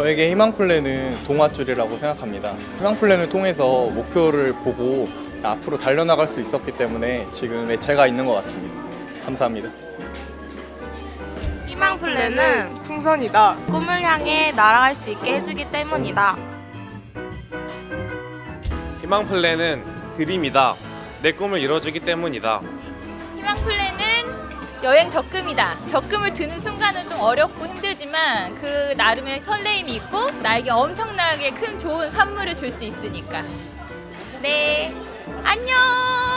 저에게 희망 플랜은 동화줄이라고 생각합니다. 희망 플랜을 통해서 목표를 보고 앞으로 달려나갈 수 있었기 때문에 지금의 제가 있는 것 같습니다. 감사합니다. 희망 플랜은 풍선이다. 꿈을 향해 날아갈 수 있게 해주기 때문이다. 희망 플랜은 드림이다. 내 꿈을 이뤄주기 때문이다. 희망 플랜은 여행 적금이다. 적금을 드는 순간은 좀 어렵고 힘들지만 그 나름의 설레임이 있고 나에게 엄청나게 큰 좋은 선물을 줄 수 있으니까. 네, 안녕.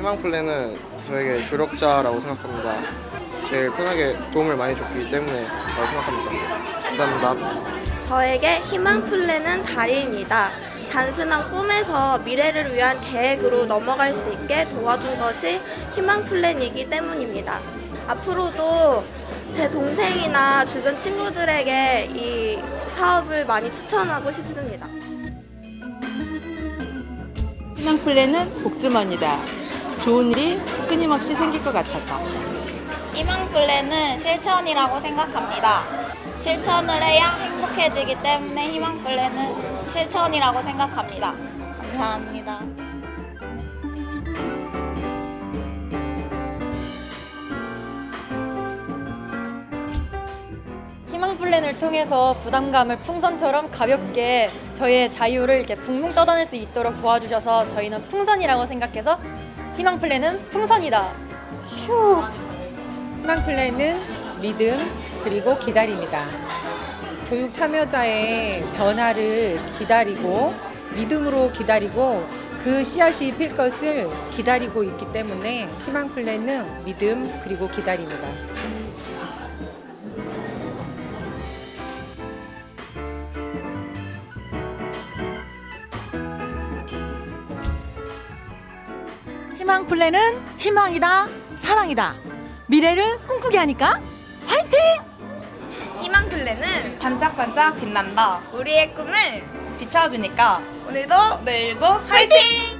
희망 플랜은 저에게 조력자라고 생각합니다. 제일 편하게 도움을 많이 줬기 때문에 라고 생각합니다. 감사합니다. 저에게 희망 플랜은 다리입니다. 단순한 꿈에서 미래를 위한 계획으로 넘어갈 수 있게 도와준 것이 희망 플랜이기 때문입니다. 앞으로도 제 동생이나 주변 친구들에게 이 사업을 많이 추천하고 싶습니다. 희망 플랜은 복주머니다. 좋은 일이 끊임없이 생길 것 같아서. 희망 플랜은 실천이라고 생각합니다. 실천을 해야 행복해지기 때문에 희망 플랜은 실천이라고 생각합니다. 감사합니다. 희망 플랜을 통해서 부담감을 풍선처럼 가볍게 저희의 자유를 이렇게 붕붕 떠다닐 수 있도록 도와주셔서 저희는 풍선이라고 생각해서 희망 플랜은 풍선이다. 휴. 희망 플랜은 믿음 그리고 기다림이다. 교육 참여자의 변화를 기다리고 믿음으로 기다리고 그 씨앗이 필 것을 기다리고 있기 때문에 희망 플랜은 믿음 그리고 기다림이다. 희망 플랜은 희망이다, 사랑이다. 미래를 꿈꾸게 하니까 화이팅! 희망 플랜은 반짝반짝 빛난다. 우리의 꿈을 비춰주니까 오늘도 내일도 화이팅!